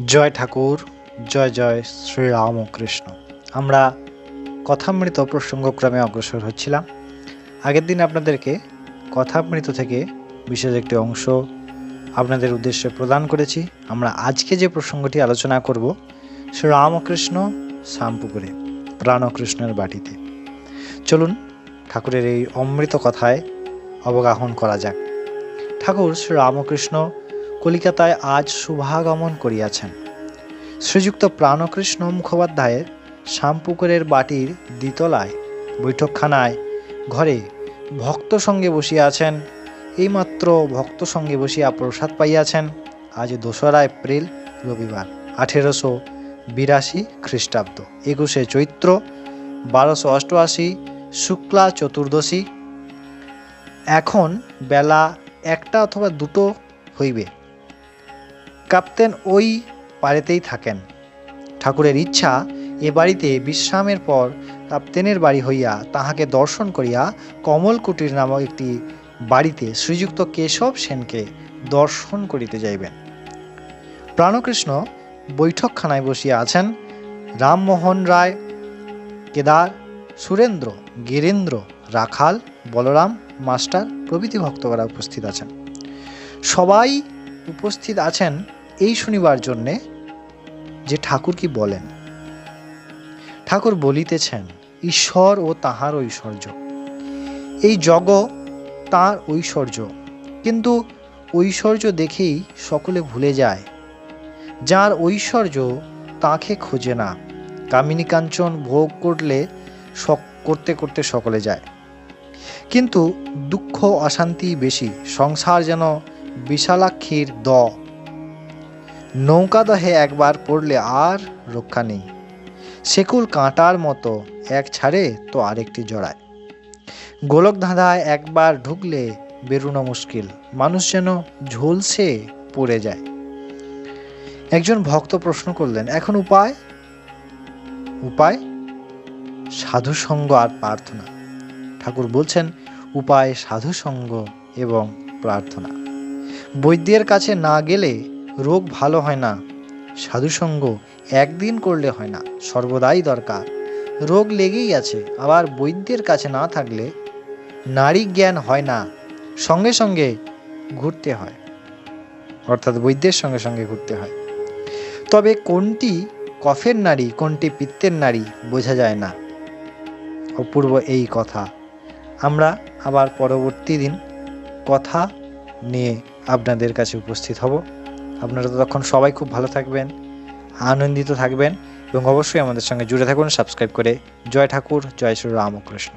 জয় ঠাকুর, জয় জয় শ্রী রামকৃষ্ণ আমরা কথামৃত প্রসঙ্গক্রমে অগ্রসর হচ্ছিলাম। আগের দিন আপনাদেরকে কথামৃত থেকে বিশেষ একটি অংশ আপনাদের উদ্দেশ্যে প্রদান করেছি। আমরা আজকে যে প্রসঙ্গটি আলোচনা করব শ্রী রামকৃষ্ণ শ্যামপুকুরে, প্রাণকৃষ্ণের বাটিতে। চলুন ঠাকুরের এই অমৃত কথায় অবগাহন করা যাক। ঠাকুর শ্রী রামকৃষ্ণ কলিকাতায় আজ শুভাগমন করিয়াছেন। শ্রীযুক্ত প্রাণকৃষ্ণ মুখোপাধ্যায়ের শ্যামপুকুরের বাটির দ্বিতলায় বৈঠকখানায় ঘরে ভক্ত সঙ্গে বসিয়া আছেন, এইমাত্র ভক্ত সঙ্গে বসিয়া প্রসাদ পাইয়াছেন, আজ দোসরা এপ্রিল রবিবার, আঠেরোশো বিরাশি খ্রিস্টাব্দ, একুশে চৈত্র, বারোশো অষ্টআশি শুক্লা চতুর্দশী। এখন বেলা একটা অথবা দুটো হইবে। কাপ্তেন ওই বাড়িতেই থাকেন। ঠাকুরের ইচ্ছা এ বাড়িতে বিশ্রামের পর কাপ্তেনের বাড়ি হইয়া তাহাকে দর্শন করিয়া কমল কুটির নামক একটি বাড়িতে শ্রীযুক্ত কেশব সেনকে দর্শন করিতে যাইবেন। প্রাণকৃষ্ণ বৈঠকখানায় বসিয়া আছেন। রামমোহন রায়, কেদার, সুরেন্দ্র, গিরেন্দ্র, রাখাল, বলরাম, মাস্টার প্রভৃতি ভক্তরা উপস্থিত আছেন। সবাই উপস্থিত আছেন এই শুনিবার জন্যে যে ঠাকুর কি বলেন? ঠাকুর বলিতেছেন, ঈশ্বর ও তাহার ঐশ্বর্য। এই জগ তার ঐশ্বর্য, কিন্তু ঐশ্বর্য দেখেই সকলে ভুলে যায়। যার ঐশ্বর্য তাকে খোঁজে না। কামিনী কাঞ্চন ভোগ করলে করতে করতে সকলে যায়। কিন্তু দুঃখ অশান্তি বেশি, সংসার যেন বিশালাক্ষীর দ নৌকাদহে একবার পড়লে আর রক্ষা নেই। সেকুল কাঁটার মতো এক ছাড়ে তো আরেকটি জড়ায়। গোলক ধাঁধায় একবার ঢুকলে বেরোনো মুশকিল, মানুষ যেন ঝলসে পড়ে যায়। একজন ভক্ত প্রশ্ন করলেন, এখন উপায়? উপায়? সাধুসঙ্গ আর প্রার্থনা। ঠাকুর বলছেন, উপায়, সাধুসঙ্গ এবং প্রার্থনা। বৈদ্যের কাছে না গেলে রোগ ভালো হয় না। সাধুসঙ্গ একদিন করলে হয় না, সর্বদাই দরকার। রোগ লেগেই আছে, আবার বৈদ্যের কাছে না থাকলে নারী জ্ঞান হয় না, সঙ্গে সঙ্গে ঘুরতে হয়। অর্থাৎ বৈদ্যের সঙ্গে সঙ্গে ঘুরতে হয়। তবে কোনটি কফের নারী, কোনটি পিত্তের নারী বোঝা যায় না। অপূর্ব এই কথা। আমরা আবার পরবর্তী দিন কথা নিয়ে আপনাদের কাছে উপস্থিত হব। আপনারা ততক্ষণ সবাই খুব ভালো থাকবেন, আনন্দিত থাকবেন এবং অবশ্যই আমাদের সঙ্গে জুড়ে থাকুন, সাবস্ক্রাইব করে জয় ঠাকুর, জয় শ্রী রামকৃষ্ণ।